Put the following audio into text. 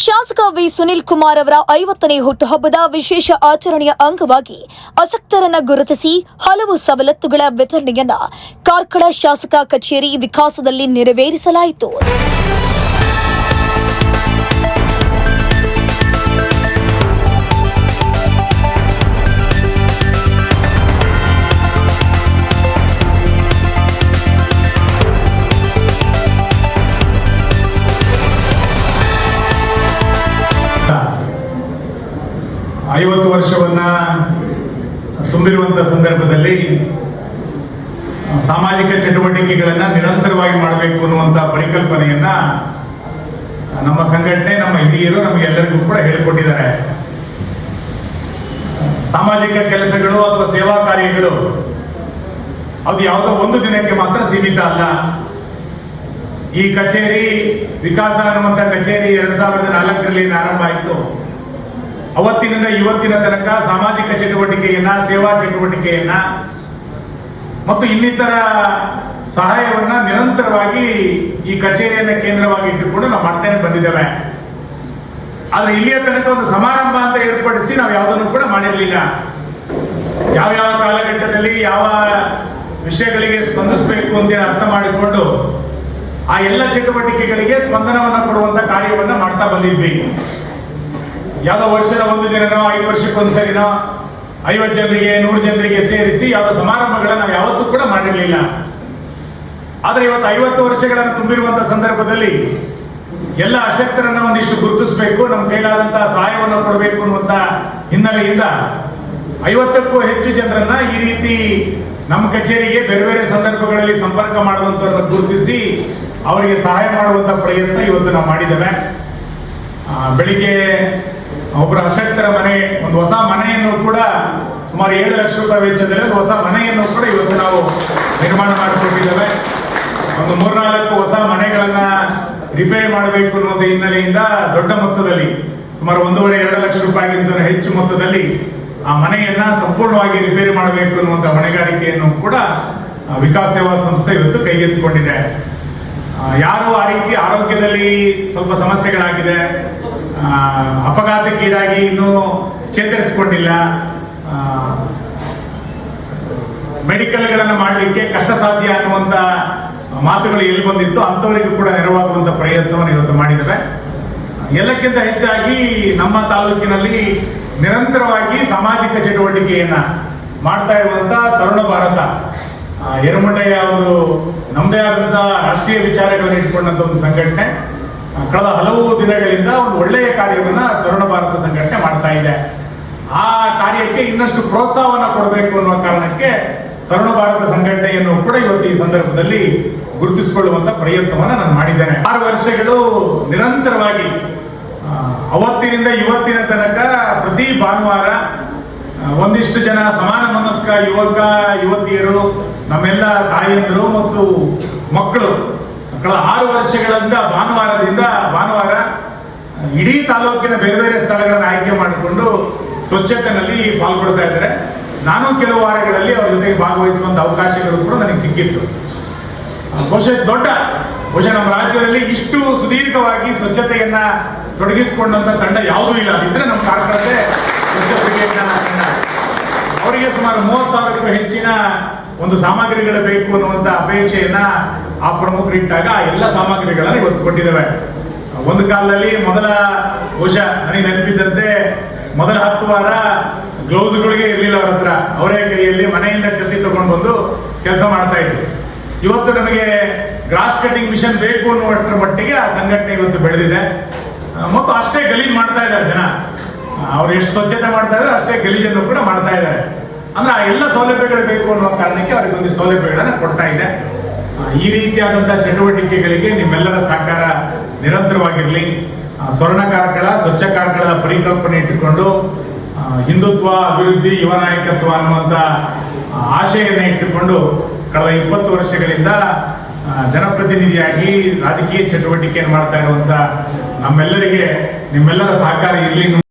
ಶಾಸಕ ವಿ ಸುನಿಲ್ ಕುಮಾರ್ ಅವರ ಐವತ್ತನೇ ಹುಟ್ಟುಹಬ್ಬದ ವಿಶೇಷ ಆಚರಣೆಯ ಅಂಗವಾಗಿ ಅಸಕ್ತರನ್ನ ಗುರುತಿಸಿ ಹಲವು ಸವಲತ್ತುಗಳ ವಿತರಣೆಯನ್ನ ಕಾರ್ಕಳ ಶಾಸಕ ಕಚೇರಿ ವಿಕಾಸದಲ್ಲಿ ನೆರವೇರಿಸಲಾಯಿತು. ಐವತ್ತು ವರ್ಷವನ್ನ ತುಂಬಿರುವಂತ ಸಂದರ್ಭದಲ್ಲಿ ಸಾಮಾಜಿಕ ಚಟುವಟಿಕೆಗಳನ್ನ ನಿರಂತರವಾಗಿ ಮಾಡಬೇಕು ಅನ್ನುವಂತ ಪರಿಕಲ್ಪನೆಯನ್ನ ನಮ್ಮ ಸಂಘಟನೆ, ನಮ್ಮ ಹಿರಿಯರು ನಮಗೆಲ್ಲರಿಗೂ ಕೂಡ ಹೇಳಿಕೊಟ್ಟಿದ್ದಾರೆ. ಸಾಮಾಜಿಕ ಕೆಲಸಗಳು ಅಥವಾ ಸೇವಾ ಕಾರ್ಯಗಳು ಅದು ಯಾವುದೋ ಒಂದು ದಿನಕ್ಕೆ ಮಾತ್ರ ಸೀಮಿತ ಅಲ್ಲ. ಈ ಕಚೇರಿ ವಿಕಾಸ ಅನ್ನುವಂಥ ಕಚೇರಿ ಎರಡ್ ಸಾವಿರದ ನಾಲ್ಕರಲ್ಲಿ ಆರಂಭ ಆಯಿತು. ಅವತ್ತಿನಿಂದ ಇವತ್ತಿನ ತನಕ ಸಾಮಾಜಿಕ ಚಟುವಟಿಕೆಯನ್ನ, ಸೇವಾ ಚಟುವಟಿಕೆಯನ್ನ ಮತ್ತು ಇನ್ನಿತರ ಸಹಾಯವನ್ನ ನಿರಂತರವಾಗಿ ಈ ಕಚೇರಿಯನ್ನ ಕೇಂದ್ರವಾಗಿ ಇಟ್ಟುಕೊಂಡು ನಾವು ಮಾಡ್ತಾನೆ ಬಂದಿದ್ದೇವೆ. ಆದ್ರೆ ಇಲ್ಲಿಯ ತನಕ ಒಂದು ಸಮಾರಂಭ ಅಂತ ಏರ್ಪಡಿಸಿ ನಾವು ಯಾವುದನ್ನು ಕೂಡ ಮಾಡಿರಲಿಲ್ಲ. ಯಾವ್ಯಾವ ಯಾವ ಕಾಲಘಟ್ಟದಲ್ಲಿ ಯಾವ ವಿಷಯಗಳಿಗೆ ಸ್ಪಂದಿಸಬೇಕು ಅಂತ ಅರ್ಥ ಮಾಡಿಕೊಂಡು ಆ ಎಲ್ಲ ಚಟುವಟಿಕೆಗಳಿಗೆ ಸ್ಪಂದನವನ್ನು ಕೊಡುವಂತ ಕಾರ್ಯವನ್ನ ಮಾಡ್ತಾ ಬಂದಿದ್ವಿ. ಯಾವುದೋ ವರ್ಷದ ಒಂದು ದಿನನೋ ಐದು ವರ್ಷಕ್ಕೊಂದ್ಸರಿನೋ ಐವತ್ತು ಜನರಿಗೆ, ನೂರು ಜನರಿಗೆ ಸೇರಿಸಿ ಯಾವುದೋ ಸಮಾರಂಭಗಳನ್ನ ನಾವು ಯಾವತ್ತೂ ಕೂಡ ಮಾಡಿರಲಿಲ್ಲ. ಆದರೆ ಇವತ್ತು ಐವತ್ತು ವರ್ಷಗಳನ್ನು ತುಂಬಿರುವಂತಹ ಸಂದರ್ಭದಲ್ಲಿ ಎಲ್ಲ ಅಶಕ್ತರನ್ನ ಒಂದಿಷ್ಟು ಗುರುತಿಸಬೇಕು, ನಮ್ಮ ಕೈಲಾದಂತಹ ಸಹಾಯವನ್ನು ಕೊಡಬೇಕು ಅನ್ನುವಂತ ಹಿನ್ನೆಲೆಯಿಂದ ಐವತ್ತಕ್ಕೂ ಹೆಚ್ಚು ಜನರನ್ನ ಈ ರೀತಿ ನಮ್ಮ ಕಚೇರಿಗೆ ಬೇರೆ ಬೇರೆ ಸಂದರ್ಭಗಳಲ್ಲಿ ಸಂಪರ್ಕ ಮಾಡುವಂತವ್ರನ್ನ ಗುರುತಿಸಿ ಅವರಿಗೆ ಸಹಾಯ ಮಾಡುವಂತ ಪ್ರಯತ್ನ ಇವತ್ತು ನಾವು ಮಾಡಿದ್ದೇವೆ. ಬೆಳಿಗ್ಗೆ ಒಬ್ಬರ ಅಶಕ್ತರ ಮನೆ, ಒಂದು ಹೊಸ ಮನೆಯನ್ನು ಕೂಡ ಸುಮಾರು ಏಳು ಲಕ್ಷ ರೂಪಾಯಿ ವೆಚ್ಚದಲ್ಲಿ ಒಂದು ಹೊಸ ಮನೆಯನ್ನು ಕೂಡ ಇವತ್ತು ನಾವು ನಿರ್ಮಾಣ ಮಾಡಿಕೊಟ್ಟಿದ್ದೇವೆ ಒಂದು ಮೂರ್ನಾಲ್ಕು ಹೊಸ ಮನೆಗಳನ್ನ ರಿಪೇರಿ ಮಾಡಬೇಕು ಅನ್ನೋದು ಹಿನ್ನೆಲೆಯಿಂದ ದೊಡ್ಡ ಮೊತ್ತದಲ್ಲಿ, ಸುಮಾರು ಒಂದೂವರೆ, ಎರಡು ಲಕ್ಷ ರೂಪಾಯಿಗಿಂತ ಹೆಚ್ಚು ಮೊತ್ತದಲ್ಲಿ ಆ ಮನೆಯನ್ನ ಸಂಪೂರ್ಣವಾಗಿ ರಿಪೇರಿ ಮಾಡಬೇಕು ಅನ್ನುವಂಥ ಹೊಣೆಗಾರಿಕೆಯನ್ನು ಕೂಡ ವಿಕಾಸ ಸೇವಾ ಸಂಸ್ಥೆ ಇವತ್ತು ಕೈಗೆತ್ತಿಕೊಂಡಿದೆ. ಯಾರು ಆ ರೀತಿ ಆರೋಗ್ಯದಲ್ಲಿ ಸ್ವಲ್ಪ ಸಮಸ್ಯೆಗಳಾಗಿದೆ ಅಪಘಾತಕ್ಕೀಡಾಗಿ ಇನ್ನೂ ಚೇತರಿಸಿಕೊಂಡಿಲ್ಲ. ಮೆಡಿಕಲ್ಗಳನ್ನು ಮಾಡಲಿಕ್ಕೆ ಕಷ್ಟ ಸಾಧ್ಯ ಅನ್ನುವಂತ ಮಾತುಗಳು ಎಲ್ಲಿ ಬಂದಿತ್ತು ಅಂಥವರಿಗೂ ಕೂಡ ನೆರವಾಗುವಂತ ಪ್ರಯತ್ನವನ್ನು ಇವತ್ತು ಮಾಡಿದ್ದಾರೆ ಎಲ್ಲಕ್ಕಿಂತ ಹೆಚ್ಚಾಗಿ ನಮ್ಮ ತಾಲೂಕಿನಲ್ಲಿ ನಿರಂತರವಾಗಿ ಸಾಮಾಜಿಕ ಚಟುವಟಿಕೆಯನ್ನು ಮಾಡ್ತಾ ಇರುವಂಥ ತರುಣ ಭಾರತ. ಯರಮುಂಡೆಯ ಒಂದು ನಮ್ಮದೇ ಆದಂಥ ರಾಷ್ಟ್ರೀಯ ವಿಚಾರಗಳನ್ನು ಇಟ್ಕೊಂಡಂಥ ಒಂದು ಸಂಘಟನೆ. ಕಳೆದ ಹಲವು ದಿನಗಳಿಂದ ಒಂದು ಒಳ್ಳೆಯ ಕಾರ್ಯವನ್ನ ತರುಣ ಭಾರತ ಸಂಘಟನೆ ಮಾಡ್ತಾ ಇದೆ. ಆ ಕಾರ್ಯಕ್ಕೆ ಇನ್ನಷ್ಟು ಪ್ರೋತ್ಸಾಹವನ್ನು ಕೊಡಬೇಕು ಅನ್ನೋ ಕಾರಣಕ್ಕೆ ತರುಣ ಭಾರತ ಸಂಘಟನೆಯನ್ನು ಕೂಡ ಇವತ್ತು ಈ ಸಂದರ್ಭದಲ್ಲಿ ಗುರುತಿಸಿಕೊಳ್ಳುವಂತ ಪ್ರಯತ್ನವನ್ನು ನಾನು ಮಾಡಿದ್ದೇನೆ. ಆರು ವರ್ಷಗಳು ನಿರಂತರವಾಗಿ ಅವತ್ತಿನಿಂದ ಇವತ್ತಿನ ತನಕ ಪ್ರತಿ ಭಾನುವಾರ ಒಂದಿಷ್ಟು ಜನ ಸಮಾನ ಮನಸ್ಕ ಯುವಕ, ಯುವತಿಯರು, ನಮ್ಮೆಲ್ಲ ತಾಯಂದಿರು ಮತ್ತು ಮಕ್ಕಳು ಕಳೆದ ಆರು ವರ್ಷಗಳಿಂದ ಭಾನುವಾರದಿಂದ ಭಾನುವಾರ ಇಡೀ ತಾಲೂಕಿನ ಬೇರೆ ಬೇರೆ ಸ್ಥಳಗಳನ್ನು ಆಯ್ಕೆ ಮಾಡಿಕೊಂಡು ಸ್ವಚ್ಛತೆಯಲ್ಲಿ ಪಾಲ್ಗೊಳ್ತಾ ಇದ್ದಾರೆ. ನಾನು ಕೆಲವು ವಾರಗಳಲ್ಲಿ ಅವ್ರ ಜೊತೆಗೆ ಭಾಗವಹಿಸುವಂತ ಅವಕಾಶಗಳು ಕೂಡ ನನಗೆ ಸಿಕ್ಕಿತ್ತು. ಬಹುಶಃ ದೊಡ್ಡ, ಬಹುಶಃ ನಮ್ಮ ರಾಜ್ಯದಲ್ಲಿ ಇಷ್ಟು ಸುದೀರ್ಘವಾಗಿ ಸ್ವಚ್ಛತೆಯನ್ನ ತೊಡಗಿಸಿಕೊಂಡಂತ ತಂಡ ಯಾವುದೂ ಇಲ್ಲ. ಅದಿದ್ರೆ ನಮ್ಮ ಕಾರ್ಕಳತೆ ಅವರಿಗೆ ಸುಮಾರು ಮೂವತ್ತು ಸಾವಿರಕ್ಕೂ ಹೆಚ್ಚಿನ ಒಂದು ಸಾಮಗ್ರಿಗಳು ಬೇಕು ಅನ್ನುವಂತ ಅಪೇಕ್ಷೆಯನ್ನ ಆ ಪ್ರಮುಖರು ಇಟ್ಟಾಗ ಆ ಎಲ್ಲ ಸಾಮಗ್ರಿಗಳನ್ನ ಇವತ್ತು ಕೊಟ್ಟಿದ್ದೇವೆ. ಒಂದು ಕಾಲದಲ್ಲಿ ಮೊದಲ ಬಹುಶಃ ನನಗೆ ನೆನಪಿದ್ದಂತೆ ಮೊದಲ ಹತ್ತು ವಾರ ಗ್ಲೌಸ್ಗಳಿಗೆ ಇರಲಿಲ್ಲ ಅವ್ರ ಹತ್ರ. ಅವರೇ ಕೈಯಲ್ಲಿ ಮನೆಯಿಂದ ಕತ್ತಿ ತಗೊಂಡು ಬಂದು ಕೆಲಸ ಮಾಡ್ತಾ ಇದ್ರು. ಇವತ್ತು ನಮಗೆ ಗ್ರಾಸ್ ಕಟಿಂಗ್ ಮಿಷನ್ ಬೇಕು ಅನ್ನುವಷ್ಟರ ಮಟ್ಟಿಗೆ ಆ ಸಂಘಟನೆ ಇವತ್ತು ಬೆಳೆದಿದೆ. ಮತ್ತು ಅಷ್ಟೇ ಗಲೀಜು ಮಾಡ್ತಾ ಇದ್ದಾರೆ ಜನ. ಅವ್ರು ಎಷ್ಟು ಸ್ವಚ್ಛತೆ ಮಾಡ್ತಾ ಇದ್ದಾರೆ ಅಷ್ಟೇ ಗಲೀಜನ್ನು ಕೂಡ ಮಾಡ್ತಾ ಇದ್ದಾರೆ. ಅಂದ್ರೆ ಆ ಎಲ್ಲ ಸೌಲಭ್ಯಗಳು ಬೇಕು ಅನ್ನುವ ಕಾರಣಕ್ಕೆ ಅವರಿಗೆ ಒಂದು ಸೌಲಭ್ಯಗಳನ್ನ ಕೊಡ್ತಾ ಇದೆ. ಈ ರೀತಿಯಾದಂತಹ ಚಟುವಟಿಕೆಗಳಿಗೆ ನಿಮ್ಮೆಲ್ಲರ ಸಹಕಾರ ನಿರಂತರವಾಗಿರಲಿ. ಸ್ವರ್ಣ ಕಾರ್ಕಳ ಸ್ವಚ್ಛ ಕಾರ್ಕಳದ ಪರಿಕಲ್ಪನೆ ಇಟ್ಟುಕೊಂಡು ಹಿಂದುತ್ವ ಅಭಿವೃದ್ಧಿ ಯುವ ನಾಯಕತ್ವ ಅನ್ನುವಂತ ಆ, ಇಟ್ಟುಕೊಂಡು ಕಳೆದ ಇಪ್ಪತ್ತು ವರ್ಷಗಳಿಂದ ಜನಪ್ರತಿನಿಧಿಯಾಗಿ ರಾಜಕೀಯ ಚಟುವಟಿಕೆಯನ್ನು ಮಾಡ್ತಾ ಇರುವಂಥ ನಮ್ಮೆಲ್ಲರಿಗೆ ನಿಮ್ಮೆಲ್ಲರ ಸಹಕಾರ ಇರಲಿ